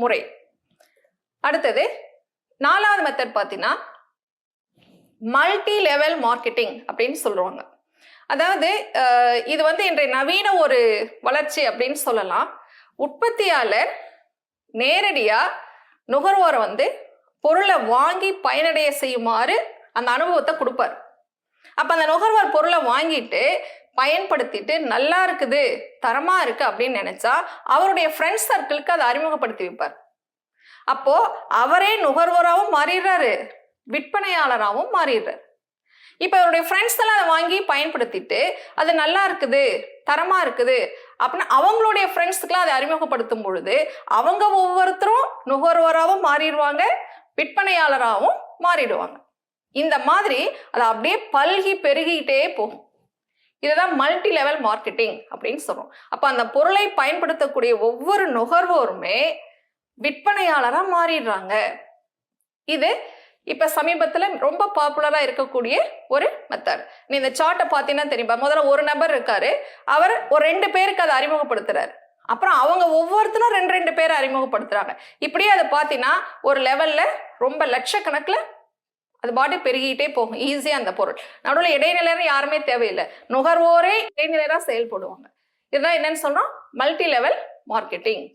முறை. அடுத்தது நாலாவது மெத்தட் பார்த்தீங்கன்னா மல்டி லெவல் மார்க்கெட்டிங் அப்படின்னு சொல்லுவாங்க. அதாவது இது வந்து இன்றைய நவீன ஒரு வளர்ச்சி அப்படின்னு சொல்லலாம். உற்பத்தியாளர் நேரடியாக நுகர்வோரை வந்து பொருளை வாங்கி பயனடைய செய்யுமாறு அந்த அனுபவத்தை கொடுப்பார். அப்போ அந்த நுகர்வோர் பொருளை வாங்கிட்டு பயன்படுத்திட்டு நல்லா இருக்குது தரமா இருக்கு அப்படின்னு நினைச்சா அவருடைய ஃப்ரெண்ட்ஸ் சர்க்கிளுக்கு அதை அறிமுகப்படுத்தி வைப்பார். அப்போ அவரே நுகர்வோராகவும் மாறிடுறாரு விற்பனையாளராகவும் மாறிடுறாரு. இப்போ அவருடைய ஃப்ரெண்ட்ஸ் எல்லாம் அதை வாங்கி பயன்படுத்திட்டு அது நல்லா இருக்குது தரமா இருக்குது அப்படின்னு அவங்களுடைய ஃப்ரெண்ட்ஸுக்குலாம் அதை அறிமுகப்படுத்தும் பொழுது அவங்க ஒவ்வொருத்தரும் நுகர்வோராகவும் மாறிடுவாங்க விற்பனையாளராகவும் மாறிடுவாங்க. இந்த மாதிரி அது அப்படியே பல்கி பெருகிட்டே போகும். இதுதான் மல்டி லெவல் மார்க்கெட்டிங் அப்படின்னு சொல்றோம். அப்ப அந்த பொருளை பயன்படுத்தக்கூடிய ஒவ்வொரு நுகர்வோருமே விற்பனையாளரா மாறிடுறாங்க. இது இப்ப சமீபத்துல ரொம்ப பாப்புலரா இருக்கக்கூடிய ஒரு மெத்தட் நீ இந்த சார்ட்டை பார்த்தீங்கன்னா தெரியுமா. முதல்ல ஒரு நபர் இருக்காரு. அவர் ஒரு ரெண்டு பேருக்கு அதை அறிமுகப்படுத்துறாரு. அப்புறம் அவங்க ஒவ்வொருத்தரும் ரெண்டு ரெண்டு பேரை அறிமுகப்படுத்துறாங்க. இப்படியே அதை பார்த்தீங்கன்னா ஒரு லெவல்ல ரொம்ப லட்சக்கணக்கில் அது பாட்டு பெருகிட்டே போகும். ஈஸியாக அந்த பொருள். நடுவில் இடைநிலையர் யாருமே தேவையில்லை. நுகர்வோரே இடைநிலையராக செயல்படுவாங்க. இதுதான் என்னன்னு சொல்றோம். Multi level marketing